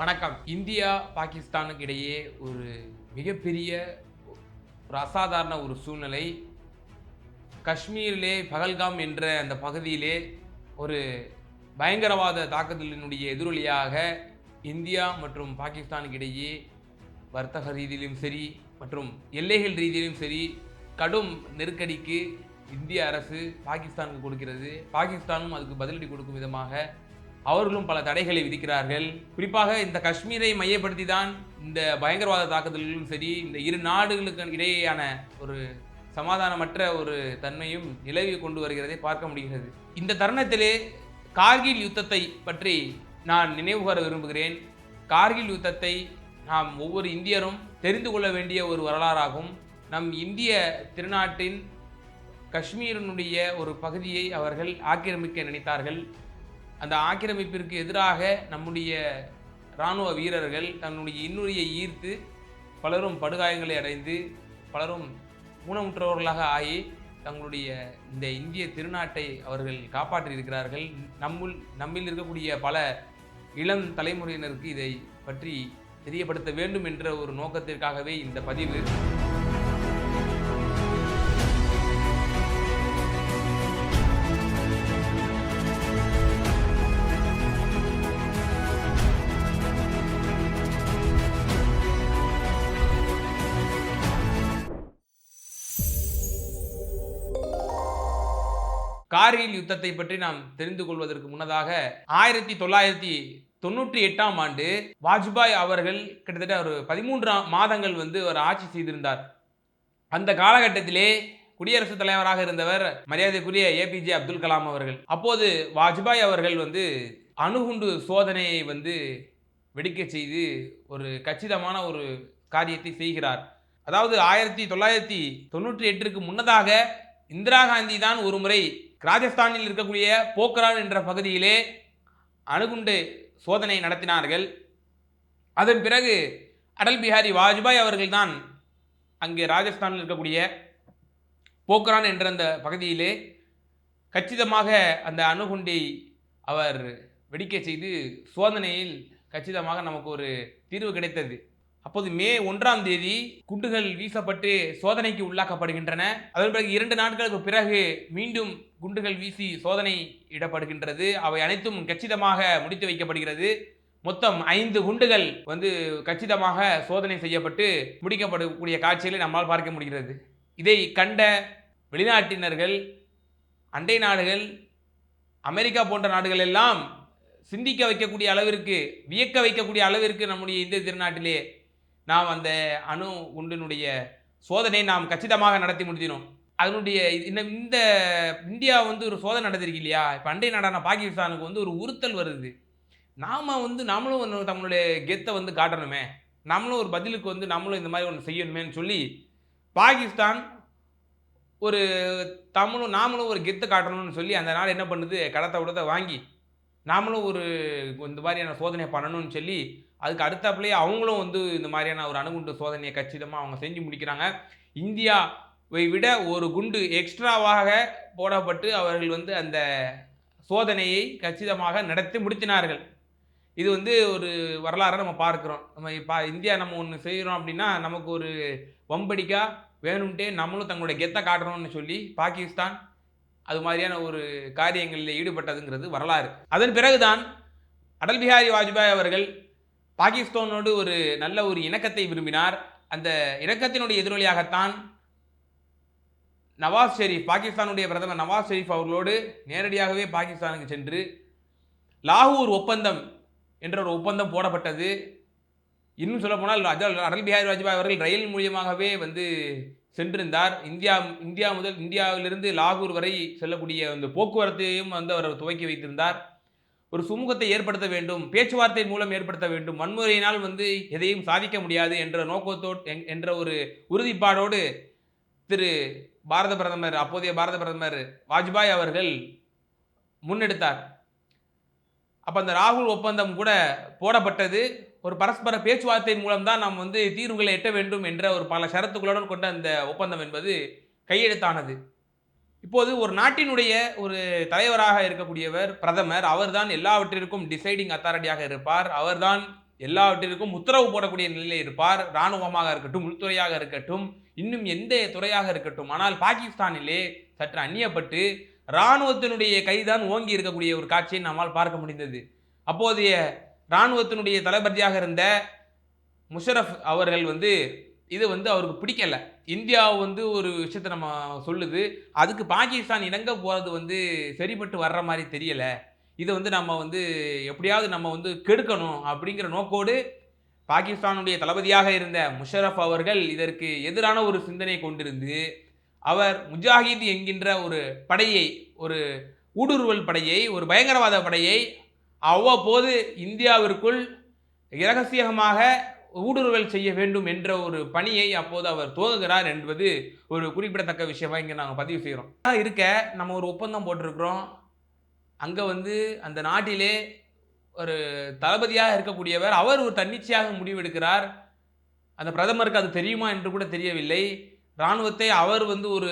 வணக்கம். இந்தியா பாகிஸ்தானுக்கு இடையே ஒரு மிகப்பெரிய ஒரு அசாதாரண ஒரு சூழ்நிலை. காஷ்மீரிலே பகல்காம் என்ற அந்த பகுதியிலே ஒரு பயங்கரவாத தாக்குதலினுடைய எதிரொலியாக இந்தியா மற்றும் பாகிஸ்தானுக்கு இடையே வர்த்தக ரீதியிலும் சரி மற்றும் எல்லைகள் ரீதியிலும் சரி கடும் நெருக்கடிக்கு இந்திய அரசு பாகிஸ்தானுக்கு கொடுக்கிறது. பாகிஸ்தானும் அதுக்கு பதிலடி கொடுக்கும் விதமாக அவர்களும் பல தடைகளை விதிக்கிறார்கள். குறிப்பாக இந்த காஷ்மீரை மையப்படுத்தி தான் இந்த பயங்கரவாத தாக்குதல்களும் சரி இந்த இரு நாடுகளுக்கு இடையேயான ஒரு சமாதானமற்ற ஒரு தன்மையும் நிலவி கொண்டு வருகிறதை பார்க்க முடிகிறது. இந்த தருணத்திலே கார்கில் யுத்தத்தை பற்றி நான் நினைவுகூர விரும்புகிறேன். கார்கில் யுத்தத்தை நாம் ஒவ்வொரு இந்தியரும் தெரிந்து கொள்ள வேண்டிய ஒரு வரலாறாகும். நம் இந்திய திருநாட்டின் காஷ்மீரினுடைய ஒரு பகுதியை அவர்கள் ஆக்கிரமிக்க நினைத்தார்கள். அந்த ஆக்கிரமிப்பிற்கு எதிராக நம்முடைய இராணுவ வீரர்கள் தன்னுடைய இன்னுரியை ஈர்த்து பலரும் படுகாயங்களை அடைந்து பலரும் ஊனமுற்றவர்களாக ஆகி தங்களுடைய இந்த இந்திய திருநாட்டை அவர்கள் காப்பாற்றியிருக்கிறார்கள். நம்முள் நம்மில் இருக்கக்கூடிய பல இளம் தலைமுறையினருக்கு இதை பற்றி தெரியப்படுத்த வேண்டும் என்ற ஒரு நோக்கத்திற்காகவே இந்த பதிவு. கார்கில் யுத்தத்தை பற்றி நாம் தெரிந்து கொள்வதற்கு முன்னதாக ஆயிரத்தி தொள்ளாயிரத்தி தொண்ணூற்றி எட்டாம் ஆண்டு வாஜ்பாய் அவர்கள் கிட்டத்தட்ட ஒரு பதிமூன்று மாதங்கள் வந்து அவர் ஆட்சி செய்திருந்தார். அந்த காலகட்டத்திலே குடியரசுத் தலைவராக இருந்தவர் மரியாதைக்குரிய ஏபிஜே அப்துல் கலாம் அவர்கள். அப்போது வாஜ்பாய் அவர்கள் வந்து அணுகுண்டு சோதனையை வந்து வெடிக்க செய்து ஒரு கச்சிதமான ஒரு காரியத்தை செய்கிறார். அதாவது ஆயிரத்தி தொள்ளாயிரத்தி தொண்ணூற்றி எட்டிற்கு முன்னதாக இந்திரா காந்தி தான் ஒரு முறை ராஜஸ்தானில் இருக்கக்கூடிய போக்ரான் என்ற பகுதியிலே அணுகுண்டு சோதனை நடத்தினார்கள். அதன் பிறகு அடல் பிஹாரி வாஜ்பாய் அவர்கள்தான் அங்கே ராஜஸ்தானில் இருக்கக்கூடிய போக்ரான் என்ற அந்த பகுதியிலே கச்சிதமாக அந்த அணுகுண்டை அவர் வெடிக்க செய்து சோதனையில் கச்சிதமாக நமக்கு ஒரு தீர்வு கிடைத்தது. அப்போது மே ஒன்றாம் தேதி குண்டுகள் வீசப்பட்டு சோதனைக்கு உள்ளாக்கப்படுகின்றன. அதன் பிறகு இரண்டு நாட்களுக்கு பிறகு மீண்டும் குண்டுகள் வீசி சோதனை இடப்படுகின்றது. அவை அனைத்தும் கச்சிதமாக முடித்து வைக்கப்படுகிறது. மொத்தம் ஐந்து குண்டுகள் வந்து கச்சிதமாக சோதனை செய்யப்பட்டு முடிக்கப்படக்கூடிய காட்சிகளை நம்மால் பார்க்க முடிகிறது. இதை கண்ட வெளிநாட்டினர்கள் அண்டை நாடுகள் அமெரிக்கா போன்ற நாடுகள் எல்லாம் சிந்திக்க வைக்கக்கூடிய அளவிற்கு வியக்க வைக்கக்கூடிய அளவிற்கு நம்முடைய இந்திய திருநாட்டிலே நாம் அந்த அணு குண்டினுடைய சோதனையை நாம் கச்சிதமாக நடத்தி முடித்தினோம். அதனுடைய இந்த இந்த இந்தியா வந்து ஒரு சோதனை நடந்திருக்கு இல்லையா? இப்போ அண்டை நாடான பாகிஸ்தானுக்கு வந்து ஒரு உறுத்தல் வருது. நாம் வந்து நம்மளும் ஒன்று நம்மளுடைய கெத்தை வந்து காட்டணுமே. நம்மளும் ஒரு பதிலுக்கு வந்து நம்மளும் இந்த மாதிரி ஒன்று செய்யணுமேன்னு சொல்லி பாகிஸ்தான் ஒரு தமிழும் நாமளும் ஒரு கெத்து காட்டணும்னு சொல்லி அந்த நாள் என்ன பண்ணுது? கடத்த உடத்தை வாங்கி நாமளும் ஒரு இந்த மாதிரியான சோதனை பண்ணணும்னு சொல்லி அதுக்கு அடுத்தாப்புலேயே அவங்களும் வந்து இந்த மாதிரியான ஒரு அணுகுண்டு சோதனையை கச்சிதமாக அவங்க செஞ்சு முடிக்கிறாங்க. இந்தியாவை விட ஒரு குண்டு எக்ஸ்ட்ராவாக போடப்பட்டு அவர்கள் வந்து அந்த சோதனையை கச்சிதமாக நடத்தி முடித்தினார்கள். இது வந்து ஒரு வரலாறை நம்ம பார்க்குறோம். நம்ம இப்போ இந்தியா நம்ம ஒன்று செய்கிறோம் அப்படின்னா நமக்கு ஒரு வம்படிக்கா வேணும்ட்டே நம்மளும் தங்களுடைய கெத்தை காட்டணும்னு சொல்லி பாகிஸ்தான் அது மாதிரியான ஒரு காரியங்களில் ஈடுபட்டதுங்கிறது வரலாறு. அதன் பிறகுதான் அடல் பிஹாரி வாஜ்பாய் அவர்கள் பாகிஸ்தானோடு ஒரு நல்ல ஒரு இணக்கத்தை விரும்பினார். அந்த இணக்கத்தினுடைய எதிரொலியாகத்தான் நவாஸ் ஷெரீப் பாகிஸ்தானுடைய பிரதமர் நவாஸ் ஷெரீப் அவர்களோடு நேரடியாகவே பாகிஸ்தானுக்கு சென்று லாகூர் ஒப்பந்தம் என்ற ஒரு ஒப்பந்தம் போடப்பட்டது. இன்னும் சொல்ல போனால் அடல் பிஹாரி வாஜ்பாய் அவர்கள் ரயில் மூலியமாகவே வந்து சென்றிருந்தார். இந்தியா இந்தியா முதல் இந்தியாவிலிருந்து லாகூர் வரை செல்லக்கூடிய அந்த போக்குவரத்தையும் வந்து அவர் துவக்கி வைத்திருந்தார். ஒரு சுமூகத்தை ஏற்படுத்த வேண்டும் பேச்சுவார்த்தை மூலம் ஏற்படுத்த வேண்டும் வன்முறையினால் வந்து எதையும் சாதிக்க முடியாது என்ற நோக்கத்தோடு என்ற ஒரு உறுதிப்பாடோடு திரு பாரத பிரதமர் அப்போதைய பாரத பிரதமர் வாஜ்பாய் அவர்கள் முன்னெடுத்தார். அப்போ அந்த ராகுல் ஒப்பந்தம் கூட போடப்பட்டது. ஒரு பரஸ்பர பேச்சுவார்த்தை மூலம்தான் நாம் வந்து தீர்வுகளை எட்ட வேண்டும் என்ற ஒரு பல ஷரத்துக்களுடன் கொண்ட அந்த ஒப்பந்தம் என்பது கையெழுத்தானது. இப்போது ஒரு நாட்டினுடைய ஒரு தலைவராக இருக்கக்கூடியவர் பிரதமர் அவர்தான் எல்லாவற்றிற்கும் டிசைடிங் அத்தாரிட்டியாக இருப்பார். அவர்தான் எல்லாவற்றிற்கும் உத்தரவு போடக்கூடிய நிலையில் இருப்பார். இராணுவமாக இருக்கட்டும் உள்துறையாக இருக்கட்டும் இன்னும் எந்த துறையாக இருக்கட்டும். ஆனால் பாகிஸ்தானிலே சற்று அந்நியப்பட்டு இராணுவத்தினுடைய கைதான் ஓங்கி இருக்கக்கூடிய ஒரு காட்சியை நம்மால் பார்க்க முடிந்தது. அப்போதைய இராணுவத்தினுடைய தளபதியாக இருந்த முஷரஃப் அவர்கள் வந்து இது வந்து அவருக்கு பிடிக்கல. இந்தியா வந்து ஒரு விஷயத்த நம்ம சொல்லுது. அதுக்கு பாகிஸ்தான் இணங்க போகிறது வந்து சரிப்பட்டு வர்ற மாதிரி தெரியலை. இதை வந்து நம்ம வந்து எப்படியாவது நம்ம வந்து கெடுக்கணும் அப்படிங்கிற நோக்கோடு பாகிஸ்தானுடைய தளபதியாக இருந்த முஷரஃப் அவர்கள் இதற்கு எதிரான ஒரு சிந்தனை கொண்டிருந்து அவர் முஜாஹித் என்கின்ற ஒரு படையை ஒரு ஊடுருவல் படையை ஒரு பயங்கரவாத படையை அவ்வப்போது இந்தியாவிற்குள் இரகசியமாக ஊடுருவல் செய்ய வேண்டும் என்ற ஒரு பணியை அப்போது அவர் துவங்குகிறார் என்பது ஒரு குறிப்பிடத்தக்க விஷயமா இங்கே நாங்கள் பதிவு செய்கிறோம் இருக்க நம்ம ஒரு ஒப்பந்தம் போட்டிருக்கிறோம். அங்கே வந்து அந்த நாட்டிலே ஒரு தளபதியாக இருக்கக்கூடியவர் அவர் ஒரு தன்னிச்சையாக முடிவெடுக்கிறார். அந்த பிரதமருக்கு அது தெரியுமா என்று கூட தெரியவில்லை. இராணுவத்தை அவர் வந்து ஒரு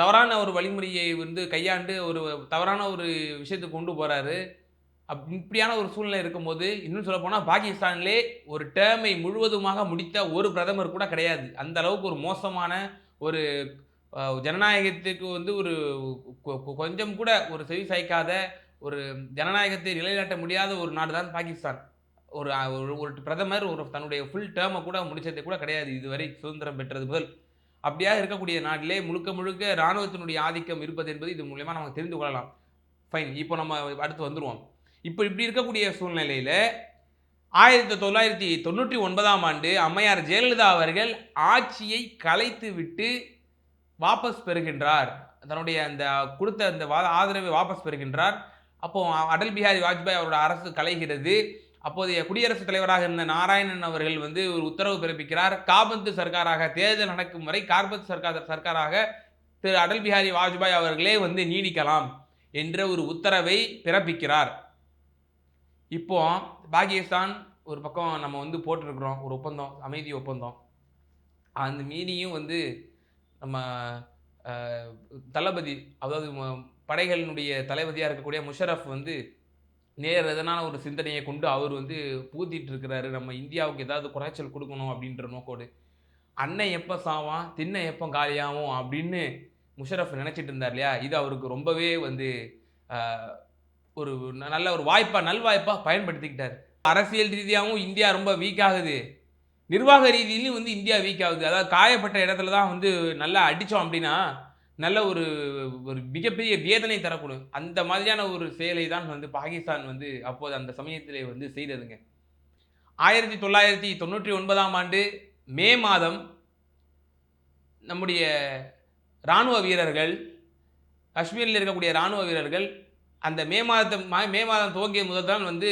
தவறான ஒரு வழிமுறையை வந்து கையாண்டு ஒரு தவறான ஒரு விஷயத்துக்கு கொண்டு போகிறாரு அப் இப்படியான ஒரு சூழ்நிலை இருக்கும்போது இன்னும் சொல்ல போனால் பாகிஸ்தானிலே ஒரு டேர்மை முழுவதுமாக முடித்த ஒரு பிரதமர் கூட கிடையாது. அந்த அளவுக்கு ஒரு மோசமான ஒரு ஜனநாயகத்துக்கு வந்து ஒரு கொஞ்சம் கூட ஒரு செவி சாய்க்காத ஒரு ஜனநாயகத்தை நிலைநாட்ட முடியாத ஒரு நாடு தான் பாகிஸ்தான். ஒரு ஒரு ஒரு பிரதமர் ஒரு தன்னுடைய ஃபுல் டேர்மை கூட முடித்தது கூட கிடையாது இதுவரை சுதந்திரம் பெற்றது முதல். அப்படியாக இருக்கக்கூடிய நாட்டிலே முழுக்க முழுக்க இராணுவத்தினுடைய ஆதிக்கம் இருப்பது என்பது இது மூலயமா நம்ம தெரிந்து கொள்ளலாம். ஃபைன் இப்போ நம்ம அடுத்து வந்துடுவோம் இப்போ இப்படி இருக்கக்கூடிய சூழ்நிலையில் ஆயிரத்தி தொள்ளாயிரத்தி தொண்ணூற்றி ஒன்பதாம் ஆண்டு அம்மையார் ஜெயலலிதா அவர்கள் ஆட்சியை கலைத்து விட்டு வாபஸ் பெறுகின்றார். தன்னுடைய அந்த கொடுத்த அந்த வா ஆதரவை வாபஸ் பெறுகின்றார். அப்போ அடல் பிஹாரி வாஜ்பாய் அவரோட அரசு கலைகிறது. அப்போதைய குடியரசுத் தலைவராக இருந்த நாராயணன் அவர்கள் வந்து ஒரு உத்தரவு பிறப்பிக்கிறார். காபந்து சர்க்காராக தேர்தல் நடக்கும் வரை கார்பந்து சர்க்கார் சர்க்காராக திரு அடல் பிஹாரி வாஜ்பாய் அவர்களே வந்து நீடிக்கலாம் என்ற ஒரு உத்தரவை பிறப்பிக்கிறார். இப்போ பாகிஸ்தான் ஒரு பக்கம் நம்ம வந்து போட்டிருக்கிறோம் ஒரு ஒப்பந்தம் அமைதி ஒப்பந்தம். அந்த மீறியும் வந்து நம்ம தளபதி அதாவது படைகளினுடைய தளபதியாக இருக்கக்கூடிய முஷரஃப் வந்து நேர் எதனான ஒரு சிந்தனையை கொண்டு அவர் வந்து பூத்திட்டு இருக்கிறாரு. நம்ம இந்தியாவுக்கு ஏதாவது குறைச்சல் கொடுக்கணும் அப்படின்ற நோக்கோடு. அண்ணன் எப்போ சாவான் திண்ணை எப்போ காலியாகும் அப்படின்னு முஷரஃப் நினச்சிட்டு இருந்தார் இல்லையா? இது அவருக்கு ரொம்பவே வந்து ஒரு ந- நல்ல ஒரு வாய்ப்பாக நல்வாய்ப்பாக பயன்படுத்திக்கிட்டார். அரசியல் ரீதியாகவும் இந்தியா ரொம்ப வீக் ஆகுது. நிர்வாக ரீதியிலையும் வந்து இந்தியா வீக் ஆகுது. அதாவது காயப்பட்ட இடத்துல தான் வந்து நல்லா அடித்தோம் அப்படின்னா நல்ல ஒரு ஒரு மிகப்பெரிய வேதனை தரக்கூடும். அந்த மாதிரியான ஒரு செயலை தான் வந்து பாகிஸ்தான் வந்து அப்போது அந்த சமயத்திலே வந்து செய்ததுங்க. ஆயிரத்தி தொள்ளாயிரத்தி தொண்ணூற்றி ஒன்பதாம் ஆண்டு மே மாதம் நம்முடைய இராணுவ வீரர்கள் காஷ்மீரில் இருக்கக்கூடிய இராணுவ வீரர்கள் அந்த மே மாதம் மா- மே மாதம் துவங்கிய முதல் தான் வந்து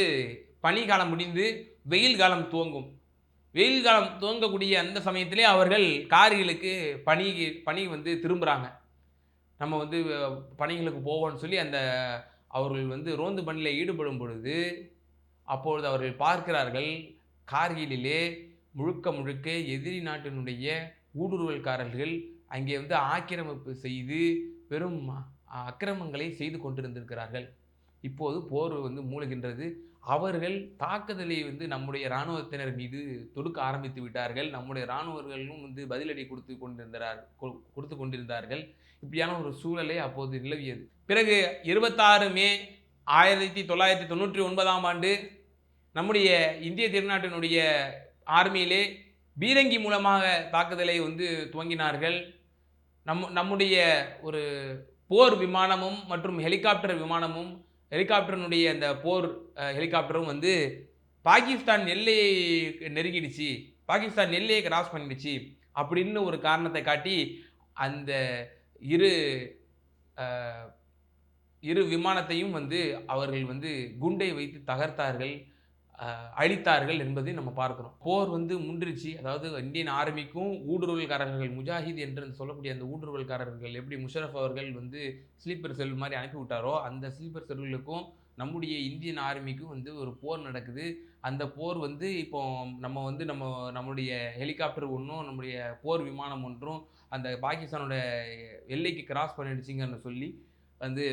பனி காலம் முடிந்து வெயில் காலம் துவங்கும். வெயில் காலம் துவங்கக்கூடிய அந்த சமயத்திலே அவர்கள் காரிகளுக்கு பனி பனி வந்து திரும்புகிறாங்க நம்ம வந்து பணிகளுக்கு போவோம்னு சொல்லி அந்த அவர்கள் வந்து ரோந்து பணியில் ஈடுபடும் பொழுது அப்பொழுது அவர்கள் பார்க்கிறார்கள் கார்கிலிலே முழுக்க முழுக்க எதிரி நாட்டினுடைய ஊடுருவல்காரர்கள் அங்கே வந்து ஆக்கிரமிப்பு செய்து பெரும் அக்கிரமங்களை செய்து கொண்டிருந்திருக்கிறார்கள். இப்போது போர் வந்து மூழ்கின்றது. அவர்கள் தாக்குதலை வந்து நம்முடைய இராணுவத்தினர் மீது தொடுக்க ஆரம்பித்து விட்டார்கள். நம்முடைய இராணுவர்களும் வந்து பதிலடி கொடுத்து கொண்டிருந்தார் கொடுத்து கொண்டிருந்தார்கள். இப்படியான ஒரு சூழலை அப்போது நிலவியது. பிறகு இருபத்தாறு மே ஆயிரத்தி தொள்ளாயிரத்தி தொண்ணூற்றி ஒன்பதாம் ஆண்டு நம்முடைய இந்திய திருநாட்டினுடைய ஆர்மியிலே பீரங்கி மூலமாக தாக்குதலை வந்து துவங்கினார்கள். நம் நம்முடைய ஒரு போர் விமானமும் மற்றும் ஹெலிகாப்டர் விமானமும் ஹெலிகாப்டரினுடைய அந்த போர் ஹெலிகாப்டரும் வந்து பாகிஸ்தான் எல்லையை நெருங்கிடுச்சு. பாகிஸ்தான் எல்லையை கிராஸ் பண்ணிடுச்சு அப்படின்னு ஒரு காரணத்தை காட்டி அந்த இரு இரு விமானத்தையும் வந்து அவர்கள் வந்து குண்டை வைத்து தகர்த்தார்கள். அழித்தார்கள் என்பதை நம்ம பார்க்குறோம். போர் வந்து முன்றிச்சு. அதாவது இந்தியன் ஆர்மிக்கும் ஊடுருவல்காரர்கள் முஜாஹித் என்று சொல்லக்கூடிய அந்த ஊடுருவல்காரர்கள் எப்படி முஷரஃப் அவர்கள் வந்து ஸ்லீப்பர் செல் மாதிரி அனுப்பி விட்டாரோ அந்த ஸ்லீப்பர் செல்லுகளுக்கும் நம்முடைய இந்தியன் ஆர்மிக்கும் வந்து ஒரு போர் நடக்குது. அந்த போர் வந்து இப்போ நம்ம வந்து நம்ம நம்முடைய ஹெலிகாப்டர் ஒன்றும் நம்முடைய போர் விமானம் ஒன்றும் அந்த பாகிஸ்தானோட எல்லைக்கு கிராஸ் பண்ணிடுச்சிங்கன்னு சொல்லி வந்து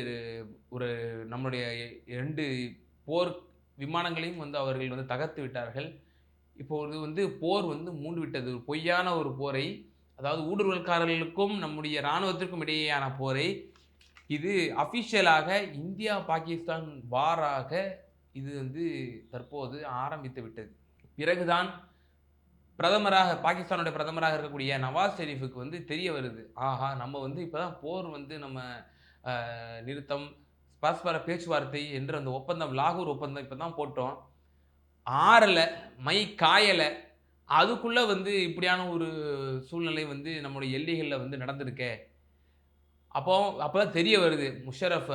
ஒரு நம்மளுடைய ரெண்டு போர் விமானங்களையும் வந்து அவர்கள் வந்து தகர்த்து விட்டார்கள். இப்போது வந்து போர் வந்து மூண்டு விட்டது ஒரு பொய்யான ஒரு போரை அதாவது ஊடுருவல்காரர்களுக்கும் நம்முடைய இராணுவத்திற்கும் இடையேயான போரை இது அஃபிஷியலாக இந்தியா பாகிஸ்தான் வாராக இது வந்து தற்போது ஆரம்பித்து விட்டது. பிறகுதான் பிரதமராக பாகிஸ்தானுடைய பிரதமராக இருக்கக்கூடிய நவாஸ் ஷெரீஃபுக்கு வந்து தெரிய வருது. ஆஹா நம்ம வந்து இப்போ தான் போர் வந்து நம்ம நிறுத்தம் பரஸ்பர பேச்சுவார்த்தை என்று அந்த ஒப்பந்தம் லாகூர் ஒப்பந்தம் இப்போ தான் போட்டோம். ஆறலை மை காயலை அதுக்குள்ளே வந்து இப்படியான ஒரு சூழ்நிலை வந்து நம்மளுடைய எல்லைகளில் வந்து நடந்திருக்கே. அப்போ அப்போ தான் தெரிய வருது முஷரஃப்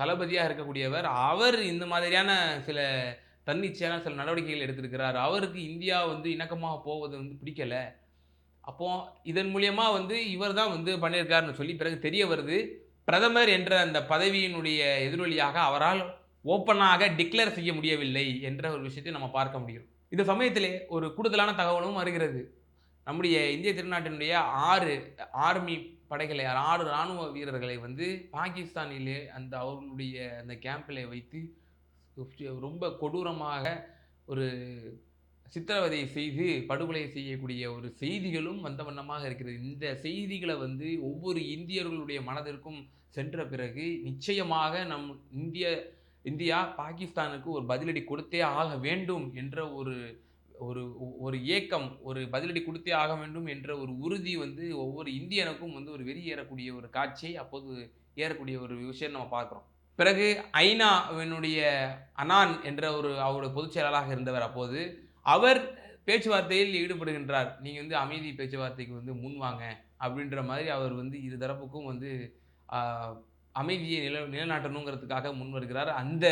தளபதியாக இருக்கக்கூடியவர் அவர் இந்த மாதிரியான சில தன்னிச்சையான சில நடவடிக்கைகள் எடுத்திருக்கிறார். அவருக்கு இந்தியா வந்து இணக்கமாக போவது வந்து பிடிக்கல. அப்போது இதன் மூலியமாக வந்து இவர் தான் வந்து பண்ணியிருக்காருன்னு சொல்லி பிறகு தெரிய வருது. பிரதமர் என்ற அந்த பதவியினுடைய எதிரொலியாக அவரால் ஓப்பனாக டிக்ளேர் செய்ய முடியவில்லை என்ற ஒரு விஷயத்தை நம்ம பார்க்க முடியும். இந்த சமயத்திலே ஒரு கூடுதலான தகவலும் வருகிறது. நம்முடைய இந்திய திருநாட்டினுடைய ஆறு ஆர்மி படைகளை ஆறு இராணுவ வீரர்களை வந்து பாகிஸ்தானிலே அந்த அவர்களுடைய அந்த கேம்பில் வைத்து ரொம்ப கொடூரமாக ஒரு சித்திரவதை செய்து படுகொலை செய்யக்கூடிய ஒரு செய்திகளும் வந்த வண்ணமாக இருக்கிறது. இந்த செய்திகளை வந்து ஒவ்வொரு இந்தியர்களுடைய மனதிற்கும் சென்ற பிறகு நிச்சயமாக நம் இந்திய இந்தியா பாகிஸ்தானுக்கு ஒரு பதிலடி கொடுத்தே ஆக வேண்டும் என்ற ஒரு ஒரு ஒரு ஏக்கம் ஒரு பதிலடி கொடுத்தே ஆக வேண்டும் என்ற ஒரு உறுதி வந்து ஒவ்வொரு இந்தியனுக்கும் வந்து ஒரு வெறியேறக்கூடிய ஒரு காட்சியை அப்போது ஏறக்கூடிய ஒரு விஷயம் நம்ம பார்க்குறோம். பிறகு ஐநாவினுடைய அனான் என்ற ஒரு அவருடைய பொதுச் செயலாளராக இருந்தவர் அப்போது அவர் பேச்சுவார்த்தையில் ஈடுபடுகின்றார். நீங்கள் வந்து அமைதி பேச்சுவார்த்தைக்கு வந்து முன் வாங்க அப்படின்ற மாதிரி அவர் வந்து இரு தரப்புக்கும் வந்து அமைதியை நில நிலநாட்டணுங்கிறதுக்காக முன் வருகிறார். அந்த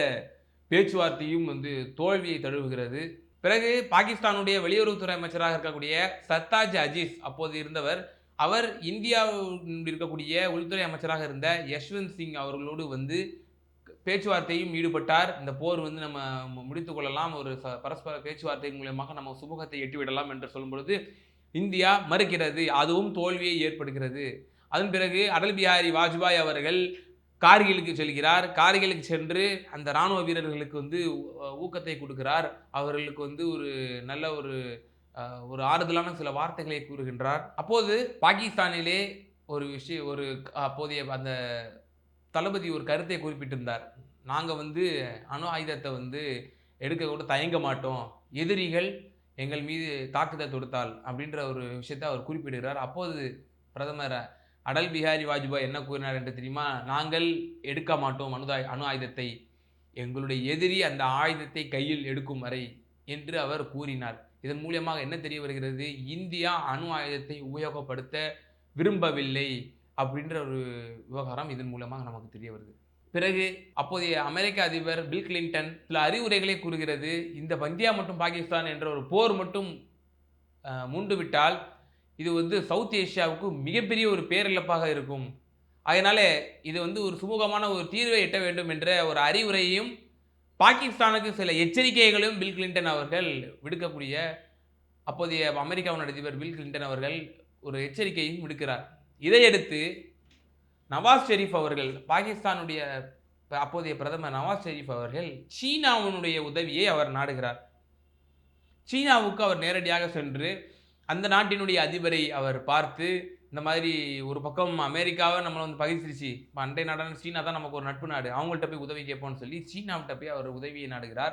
பேச்சுவார்த்தையும் வந்து தோல்வியை தழுவுகிறது. பிறகு பாகிஸ்தானுடைய வெளியுறவுத்துறை அமைச்சராக இருக்கக்கூடிய சர்தாஜ் அஜீஸ் அப்போது இருந்தவர் அவர் இந்தியாவில் இருக்கக்கூடிய உள்துறை அமைச்சராக இருந்த யஷ்வந்த் சிங் அவர்களோடு வந்து பேச்சுவார்த்தையும் ஈடுபட்டார். இந்த போர் வந்து நம்ம மு- கொள்ளலாம். ஒரு ச- பரஸ்பர பேச்சுவார்த்தை மூலியமாக நம்ம சுமூகத்தை எட்டிவிடலாம் என்று சொல்லும்பொழுது இந்தியா மறுக்கிறது. அதுவும் தோல்வியை ஏற்படுகிறது. அதன் பிறகு அடல் பிஹாரி வாஜ்பாய் அவர்கள் கார்கிலுக்கு செல்கிறார். கார்கிலுக்கு சென்று அந்த இராணுவ வீரர்களுக்கு வந்து ஊக்கத்தை கொடுக்கிறார். அவர்களுக்கு வந்து ஒரு நல்ல ஒரு ஒரு ஆறுதலான சில வார்த்தைகளை கூறுகின்றார். அப்போது பாகிஸ்தானிலே ஒரு விஷயம் ஒரு அப்போதைய அந்த தளபதி ஒரு கருத்தை குறிப்பிட்டிருந்தார். நாங்கள் வந்து அணு ஆயுதத்தை வந்து எடுக்க கூட தயங்க மாட்டோம். எதிரிகள் எங்கள் மீது தாக்குதல் தொடுத்தால் அப்படின்ற ஒரு விஷயத்தை அவர் குறிப்பிடுகிறார். அப்போது பிரதமர் அடல் பிஹாரி வாஜ்பாய் என்ன கூறினார் என்று தெரியுமா? நாங்கள் எடுக்க மாட்டோம் அணுதாய் அணு ஆயுதத்தை. எங்களுடைய எதிரி அந்த ஆயுதத்தை கையில் எடுக்கும் வரை என்று அவர் கூறினார். இதன் மூலியமாக என்ன தெரிய வருகிறது? இந்தியா அணு ஆயுதத்தை உபயோகப்படுத்த விரும்பவில்லை. அப்படின்ற ஒரு விவகாரம் இதன் மூலமாக நமக்கு தெரிய வருது. பிறகு அப்போதைய அமெரிக்க அதிபர் பில் கிளின்டன் சில அறிவுரைகளை கூறுகிறது. இந்த பந்தியா மற்றும் பாகிஸ்தான் என்ற ஒரு போர் மட்டும் மூண்டுவிட்டால் மூண்டு விட்டால் இது வந்து சவுத் ஏஷியாவுக்கு மிகப்பெரிய ஒரு பேரிழப்பாக இருக்கும். அதனால் இது வந்து ஒரு சுமூகமான ஒரு தீர்வை எட்ட வேண்டும் என்ற ஒரு அறிவுரையையும் பாகிஸ்தானுக்கு சில எச்சரிக்கைகளும் பில் கிளின்டன் அவர்கள் விடுக்கக்கூடிய அப்போதைய அமெரிக்காவின் அதிபர் பில் கிளின்டன் அவர்கள் ஒரு எச்சரிக்கையும் விடுக்கிறார். இதையடுத்து நவாஸ் ஷெரீப் அவர்கள் பாகிஸ்தானுடைய ப- அப்போதைய பிரதமர் நவாஸ் ஷெரீப் அவர்கள் சீனாவினுடைய உதவியை அவர் நாடுகிறார். சீனாவுக்கு அவர் நேரடியாக சென்று அந்த நாட்டினுடைய அதிபரை அவர் பார்த்து இந்த மாதிரி ஒரு பக்கம் அமெரிக்காவை நம்மளை வந்து பகிர்ந்துருச்சு. இப்போ அண்டை நாடான சீனா தான் நமக்கு ஒரு நட்பு நாடு. அவங்கள்ட்ட போய் உதவி கேட்போம்னு சொல்லி சீனாவிட்ட போய் அவர் உதவியை நாடுகிறார்.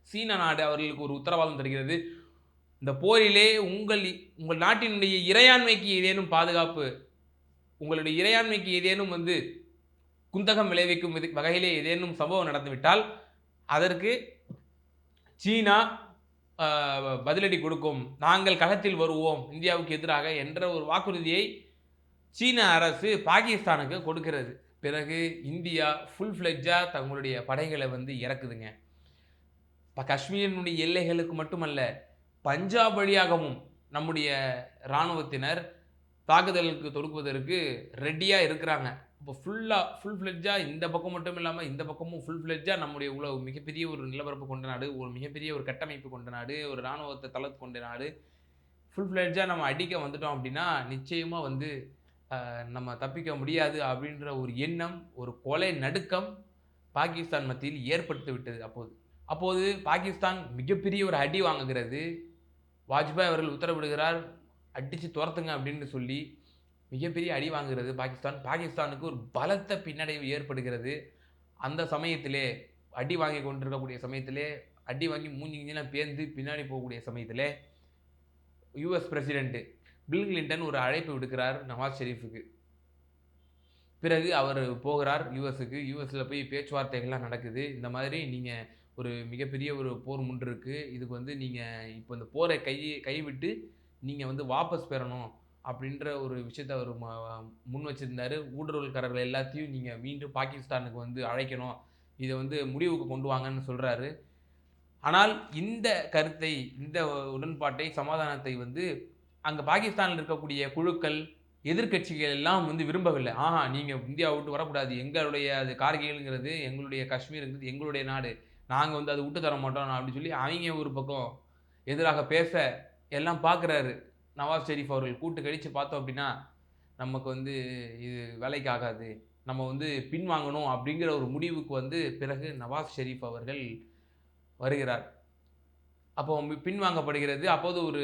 சீன நாடு அவர்களுக்கு ஒரு உத்தரவாதம் தருகிறது. இந்த போரிலே உங்கள் உங்கள் நாட்டினுடைய இறையாண்மைக்கு ஏதேனும் பாதுகாப்பு உங்களுடைய இறையாண்மைக்கு ஏதேனும் வந்து குந்தகம் விளைவிக்கும் வித- வகையிலே ஏதேனும் சம்பவம் நடந்துவிட்டால் அதற்கு சீனா பதிலடி கொடுக்கும். நாங்கள் களத்தில் வருவோம் இந்தியாவுக்கு எதிராக என்ற ஒரு வாக்குறுதியை சீன அரசு பாகிஸ்தானுக்கு கொடுக்கிறது. பிறகு இந்தியா ஃபுல் ஃப்ளெட்ஜாக தங்களுடைய படைகளை வந்து இறக்குதுங்க. இப்போ காஷ்மீரினுடைய எல்லைகளுக்கு மட்டுமல்ல பஞ்சாப் வழியாகவும் நம்முடைய இராணுவத்தினர் தாக்குதலுக்கு தொடுக்குவதற்கு ரெடியாக இருக்கிறாங்க. இப்போ ஃபுல்லாக ஃபுல் ஃப்ளெட்ஜாக இந்த பக்கம் மட்டும் இல்லாமல் இந்த பக்கமும் ஃபுல் ஃப்ளெட்ஜாக நம்முடைய உலக மிகப்பெரிய ஒரு நிலப்பரப்பு கொண்ட நாடு ஒரு மிகப்பெரிய ஒரு கட்டமைப்பு கொண்ட நாடு ஒரு இராணுவத்தை தளர்த்து கொண்ட நாடு. ஃபுல் ஃப்ளெட்ஜாக நம்ம அடிக்க வந்துட்டோம் அப்படின்னா நிச்சயமாக வந்து நம்ம தப்பிக்க முடியாது அப்படின்ற ஒரு எண்ணம் ஒரு கொலை நடுக்கம் பாகிஸ்தான் மத்தியில் ஏற்படுத்தி விட்டது அப்போது. அப்போது பாகிஸ்தான் மிகப்பெரிய ஒரு அடி வாங்குகிறது. வாஜ்பாய் அவர்கள் உத்தரவிடுகிறார் அடித்து துரத்துங்க அப்படின்னு சொல்லி மிகப்பெரிய அடி வாங்குகிறது பாகிஸ்தான். பாகிஸ்தானுக்கு ஒரு பலத்த பின்னடைவு ஏற்படுகிறது. அந்த சமயத்திலே அடி வாங்கி கொண்டிருக்கக்கூடிய சமயத்திலே அடி வாங்கி மூஞ்சி பேர்ந்து பின்னாடி போகக்கூடிய சமயத்திலே யுஎஸ் பிரசிடெண்ட்டு பில் கிளின்டன் ஒரு அழைப்பு விடுக்கிறார் நவாஸ் ஷெரீஃபுக்கு. பிறகு அவர் போகிறார் யூஎஸுக்கு யூஎஸில் போய் பேச்சுவார்த்தைகள்லாம் நடக்குது. இந்த மாதிரி நீங்கள் ஒரு மிகப்பெரிய ஒரு போர் முன்னிருக்கு இதுக்கு வந்து நீங்கள் இப்போ இந்த போரை கை கைவிட்டு நீங்கள் வந்து வாபஸ் பெறணும் அப்படின்ற ஒரு விஷயத்தை அவர் முன் வச்சிருந்தாரு. ஊடுருவல்காரர்கள் எல்லாத்தையும் நீங்கள் மீண்டும் பாகிஸ்தானுக்கு வந்து அழைக்கணும். இதை வந்து முடிவுக்கு கொண்டு வாங்கன்னு சொல்கிறாரு ஆனால் இந்த கருத்தை இந்த உடன்பாட்டை சமாதானத்தை வந்து அங்கே பாகிஸ்தானில் இருக்கக்கூடிய குழுக்கள் எதிர்க்கட்சிகள் எல்லாம் வந்து விரும்பவில்லை. ஆஹா நீங்கள் இந்தியா விட்டு வரக்கூடாது. எங்களுடைய அது கார்கில்ங்கிறது எங்களுடைய காஷ்மீருங்கிறது எங்களுடைய நாடு. நாங்கள் வந்து அதை விட்டு தர மாட்டோம் அப்படின்னு சொல்லி அவங்க ஒரு பக்கம் எதிராக பேச எல்லாம் பார்க்குறாரு நவாஸ் ஷெரீஃப் அவர்கள் கூட்டு கழித்து பார்த்தோம் அப்படின்னா நமக்கு வந்து இது வேலைக்கு ஆகாது நம்ம வந்து பின்வாங்கணும் அப்படிங்கிற ஒரு முடிவுக்கு வந்து பிறகு நவாஸ் ஷெரீஃப் அவர்கள் வருகிறார். அப்போ பின்வாங்கப்படுகிறது அப்போது ஒரு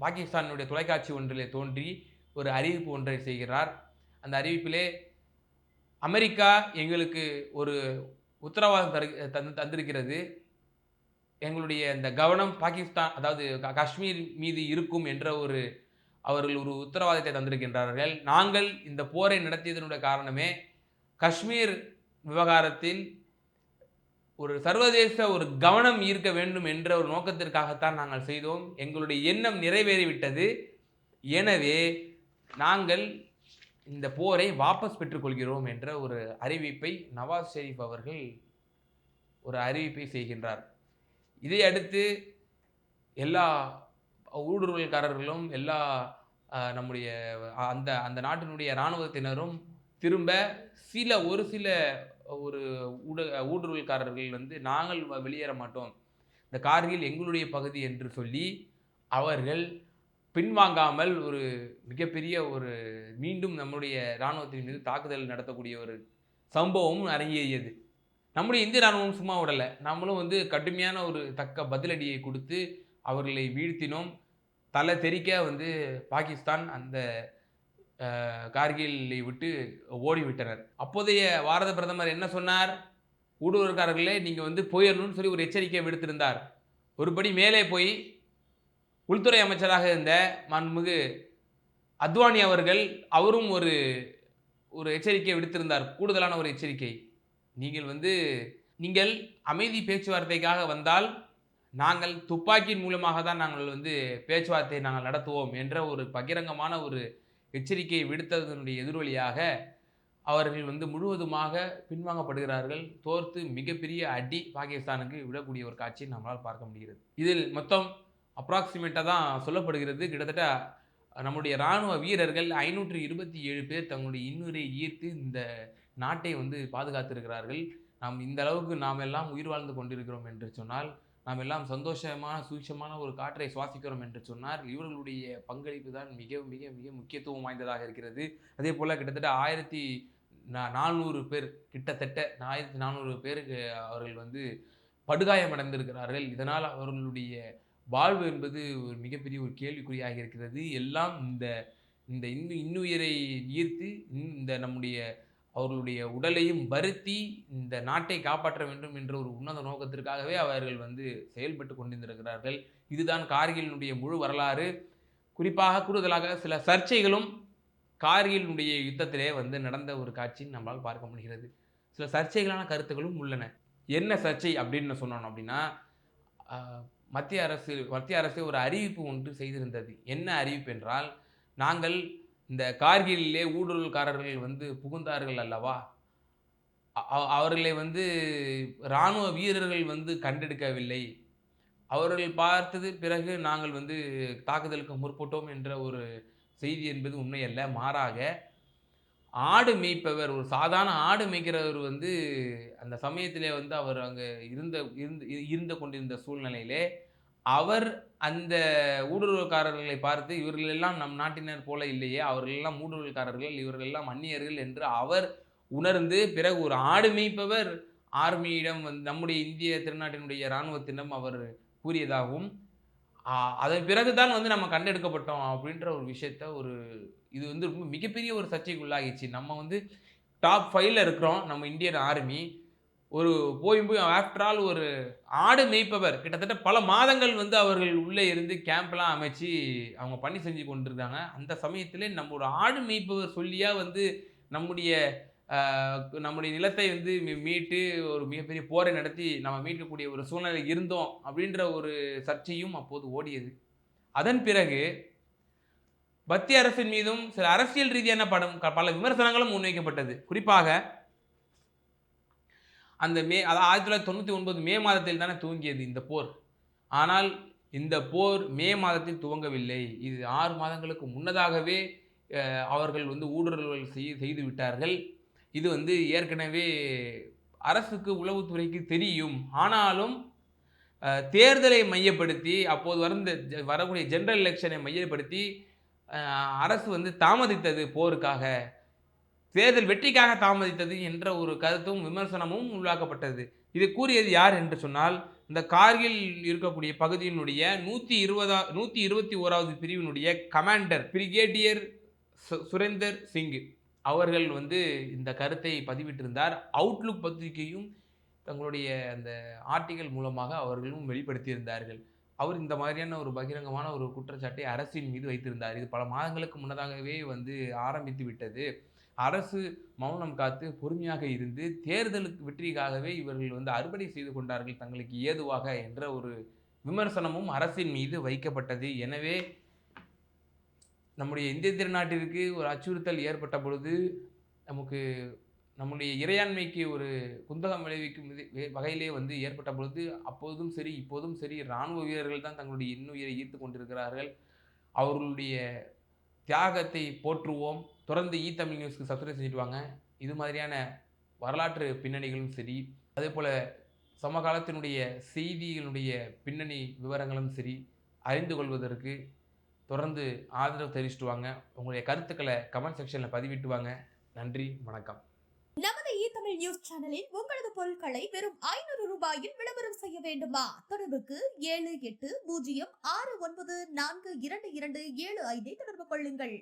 பாகிஸ்தானுடைய தொலைக்காட்சி ஒன்றிலே தோன்றி ஒரு அறிவிப்பு ஒன்றை செய்கிறார். அந்த அறிவிப்பிலே அமெரிக்கா எங்களுக்கு ஒரு உத்தரவாதம் தரு தந்து தந்திருக்கிறது. எங்களுடைய இந்த கவனம் பாகிஸ்தான் அதாவது காஷ்மீர் மீது இருக்கும் என்ற ஒரு அவர்கள் ஒரு உத்தரவாதத்தை தந்திருக்கின்றார்கள். நாங்கள் இந்த போரை நடத்தியதனுடைய காரணமே காஷ்மீர் விவகாரத்தில் ஒரு சர்வதேச ஒரு கவனம் ஈர்க்க வேண்டும் என்ற ஒரு நோக்கத்திற்காகத்தான் நாங்கள் செய்தோம். எங்களுடைய எண்ணம் நிறைவேறிவிட்டது. எனவே நாங்கள் இந்த போரை வாபஸ் பெற்றுக்கொள்கிறோம் என்ற ஒரு அறிவிப்பை நவாஸ் ஷெரீப் அவர்கள் ஒரு அறிவிப்பை செய்கின்றார். இதை அடுத்து எல்லா ஊடுருவல்காரர்களும் எல்லா நம்முடைய அந்த அந்த நாட்டினுடைய இராணுவத்தினரும் திரும்ப சில ஒரு சில ஒரு ஊட ஊடுருவல்காரர்கள் வந்து நாங்கள் வெளியேற மாட்டோம். இந்த கார்கில் எங்களுடைய பகுதி என்று சொல்லி அவர்கள் பின்வாங்காமல் ஒரு மிகப்பெரிய ஒரு மீண்டும் நம்முடைய இராணுவத்தின் மீது தாக்குதல் நடத்தக்கூடிய ஒரு சம்பவமும் அரங்கேறியது. நம்முடைய இந்திய இராணுவம் சும்மா விடலை. நம்மளும் வந்து கடுமையான ஒரு தக்க பதிலடியை கொடுத்து அவர்களை வீழ்த்தினோம். தலை தெறிக்க வந்து பாகிஸ்தான் அந்த கார்கிலை விட்டு ஓடிவிட்டனர். அப்போதைய பாரத பிரதமர் என்ன சொன்னார்? ஊடுருவல்காரர்களே நீங்கள் வந்து போயிடணும்னு சொல்லி ஒரு எச்சரிக்கை விடுத்திருந்தார். ஒருபடி மேலே போய் உள்துறை அமைச்சராக இருந்த மன்மிகு அத்வானி அவர்கள் அவரும் ஒரு ஒரு எச்சரிக்கை விடுத்திருந்தார். கூடுதலான ஒரு எச்சரிக்கை. நீங்கள் வந்து நீங்கள் அமைதி பேச்சுவார்த்தைக்காக வந்தால் நாங்கள் துப்பாக்கியின் மூலமாக தான் நாங்கள் வந்து பேச்சுவார்த்தையை நாங்கள் நடத்துவோம் என்ற ஒரு பகிரங்கமான ஒரு எச்சரிக்கையை விடுத்ததனுடைய எதிரொலியாக அவர்கள் வந்து முழுவதுமாக பின்வாங்கப்படுகிறார்கள். தோர்த்து மிகப்பெரிய அடி பாகிஸ்தானுக்கு விடக்கூடிய ஒரு காட்சியை நம்மளால் பார்க்க முடிகிறது. இதில் மொத்தம் அப்ராக்சிமேட்டாக தான் சொல்லப்படுகிறது. கிட்டத்தட்ட நம்முடைய இராணுவ வீரர்கள் ஐநூற்று இருபத்தி ஏழு பேர் தங்களுடைய இன்னுரை ஈர்த்து இந்த நாட்டை வந்து பாதுகாத்திருக்கிறார்கள். நாம் இந்த அளவுக்கு நாம் எல்லாம் உயிர் வாழ்ந்து கொண்டிருக்கிறோம் என்று சொன்னால் நாம் எல்லாம் சந்தோஷமான சூட்சமான ஒரு காற்றை சுவாசிக்கிறோம் என்று சொன்னார் இவர்களுடைய பங்களிப்பு தான் மிக மிக மிக முக்கியத்துவம் வாய்ந்ததாக இருக்கிறது. அதே போல் கிட்டத்தட்ட ஆயிரத்தி நா- நானூறு பேர் கிட்டத்தட்ட ஆயிரத்தி நானூறு பேருக்கு அவர்கள் வந்து படுகாயமடைந்திருக்கிறார்கள். இதனால் அவர்களுடைய வாழ்வு என்பது ஒரு மிகப்பெரிய ஒரு கேள்விக்குறியாக இருக்கிறது. எல்லாம் இந்த இந்த இன்னு இன்னுயிரை ஈர்த்து இந்த நம்முடைய அவர்களுடைய உடலையும் வருத்தி இந்த நாட்டை காப்பாற்ற வேண்டும் என்ற ஒரு உன்னத நோக்கத்திற்காகவே அவர்கள் வந்து செயல்பட்டு கொண்டிருந்திருக்கிறார்கள். இதுதான் கார்கிலினுடைய முழு வரலாறு. குறிப்பாக கூடுதலாக சில சர்ச்சைகளும் கார்கிலினுடைய யுத்தத்திலே வந்து நடந்த ஒரு காட்சி நம்மளால் பார்க்க முடிகிறது. சில சர்ச்சைகளான கருத்துக்களும் உள்ளன. என்ன சர்ச்சை அப்படின்னு சொன்னோம் அப்படின்னா மத்திய அரசு மத்திய அரசு ஒரு அறிவிப்பு ஒன்று செய்திருந்தது. என்ன அறிவிப்பு என்றால் நாங்கள் இந்த கார்கிலே ஊடுருவல்காரர்கள் வந்து புகுந்தார்கள் அல்லவா? அவர்களை வந்து இராணுவ வீரர்கள் வந்து கண்டெடுக்கவில்லை. அவர்கள் பார்த்தது பிறகு நாங்கள் வந்து தாக்குதலுக்கு முற்பட்டோம் என்ற ஒரு செய்தி என்பது உண்மையல்ல. மாறாக ஆடு மேய்ப்பவர் ஒரு சாதாரண ஆடு மேய்க்கிறவர் வந்து அந்த சமயத்திலே வந்து அவர் அங்கே இருந்த இருந்து இருந்து கொண்டிருந்த சூழ்நிலையிலே அவர் அந்த ஊடுருவல்காரர்களை பார்த்து இவர்களெல்லாம் நம் நாட்டினர் போல இல்லையே அவர்கள் எல்லாம் ஊடுருவல்காரர்கள் இவர்கள் எல்லாம் அந்நியர்கள் என்று அவர் உணர்ந்து பிறகு ஒரு ஆடு மேய்ப்பவர் ஆர்மியிடம் வந்து நம்முடைய இந்திய திருநாட்டினுடைய இராணுவத்திடம் அவர் கூறியதாகவும் அதன் பிறகு தான் வந்து நம்ம கண்டெடுக்கப்பட்டோம் அப்படின்ற ஒரு விஷயத்த ஒரு இது வந்து ரொம்ப மிகப்பெரிய ஒரு சர்ச்சைக்கு உள்ளாகிச்சு நம்ம வந்து டாப் ஃபைவ்ல இருக்கிறோம் நம்ம இந்தியன் ஆர்மி ஒரு போய் போய் ஆஃப்டர் ஆல் ஒரு ஆடு மேய்ப்பவர். கிட்டத்தட்ட பல மாதங்கள் வந்து அவர்கள் உள்ளே இருந்து கேம்ப்லாம் அமைச்சு அவங்க பணி செஞ்சு கொண்டிருக்காங்க அந்த சமயத்திலே நம்ம ஒரு ஆடு மேய்ப்பவர் சொல்லியாக வந்து நம்முடைய நம்முடைய நிலத்தை வந்து மீட்டு ஒரு மிகப்பெரிய போரை நடத்தி நம்ம மீட்கக்கூடிய ஒரு சூழ்நிலை இருந்தோம் அப்படின்ற ஒரு சர்ச்சையும் அப்போது ஓடியது. அதன் பிறகு மத்திய அரசின் மீதும் சில அரசியல் ரீதியான படம் பல விமர்சனங்களும் முன்வைக்கப்பட்டது. குறிப்பாக அந்த மே அதாவது ஆயிரத்தி தொள்ளாயிரத்தி தொண்ணூற்றி ஒன்பது மே மாதத்தில் தானே துவங்கியது இந்த போர். ஆனால் இந்த போர் மே மாதத்தில் துவங்கவில்லை. இது ஆறு மாதங்களுக்கு முன்னதாகவே அவர்கள் வந்து ஊடுருவல் செய் செய்து விட்டார்கள். இது வந்து ஏற்கனவே அரசுக்கு உளவுத்துறைக்கு தெரியும். ஆனாலும் தேர்தலை மையப்படுத்தி அப்போது வந்த வரக்கூடிய ஜென்ரல் எலெக்ஷனை மையப்படுத்தி அரசு வந்து தாமதித்தது போருக்காக. தேர்தல் வெற்றிக்காக தாமதித்தது என்ற ஒரு கருத்தும் விமர்சனமும் உள்ளாக்கப்பட்டது. இது கூறியது யார் என்று சொன்னால் இந்த கார்கில் இருக்கக்கூடிய பகுதியினுடைய நூற்றி இருபதா நூற்றி இருபத்தி ஓராவது பிரிவினுடைய கமாண்டர் பிரிகேடியர் சு- சுரேந்தர் சிங். அவர்கள் வந்து இந்த கருத்தை பதிவிட்டிருந்தார். அவுட்லுக் பத்திரிகையும் தங்களுடைய அந்த ஆர்டிகல் மூலமாக அவர்களும் வெளிப்படுத்தியிருந்தார்கள். அவர் இந்த மாதிரியான ஒரு பகிரங்கமான ஒரு குற்றச்சாட்டை அரசின் மீது வைத்திருந்தார். இது பல மாதங்களுக்கு முன்னதாகவே வந்து ஆரம்பித்து விட்டது. அரசு மௌனம் காத்து பொறுமையாக இருந்து தேர்தலுக்கு வெற்றிக்காகவே இவர்கள் வந்து அறுவடை செய்து கொண்டார்கள் தங்களுக்கு ஏதுவாக என்ற ஒரு விமர்சனமும் அரசின் மீது வைக்கப்பட்டது. எனவே நம்முடைய இந்திய திருநாட்டிற்கு ஒரு அச்சுறுத்தல் ஏற்பட்ட பொழுது நமக்கு நம்முடைய இறையாண்மைக்கு ஒரு குந்தகம் விளைவிக்கும் வே- வகையிலே வந்து ஏற்பட்ட பொழுது அப்போதும் சரி இப்போதும் சரி இராணுவ வீரர்கள் தான் தங்களுடைய இன்னுயிரை ஈர்த்து கொண்டிருக்கிறார்கள். அவர்களுடைய தியாகத்தை போற்றுவோம். தொடர்ந்து இ தமிழ் நியூஸ்க்கு சப்ஸ்கிரைப் செஞ்சுட்டு வாங்க. இது மாதிரியான வரலாற்று பின்னணிகளும் சரி அதே போல் சமகாலத்தினுடைய செய்திகளுடைய பின்னணி விவரங்களும் சரி அறிந்து கொள்வதற்கு தொடர்ந்து ஆதரவு தெரிவிச்சுட்டு வாங்க உங்களுடைய கருத்துக்களை கமெண்ட் செக்ஷனில் பதிவிட்டு வாங்க நன்றி வணக்கம். நமது இ தமிழ் நியூஸ் சேனலில் உங்களது பொருட்களை வெறும் ஐநூறு ரூபாயில் விளம்பரம் செய்ய வேண்டுமா? தொடர்புக்கு ஏழு எட்டு பூஜ்ஜியம் ஆறு ஒன்பது நான்கு இரண்டு இரண்டு ஏழு ஐந்தை தொடர்பு கொள்ளுங்கள்.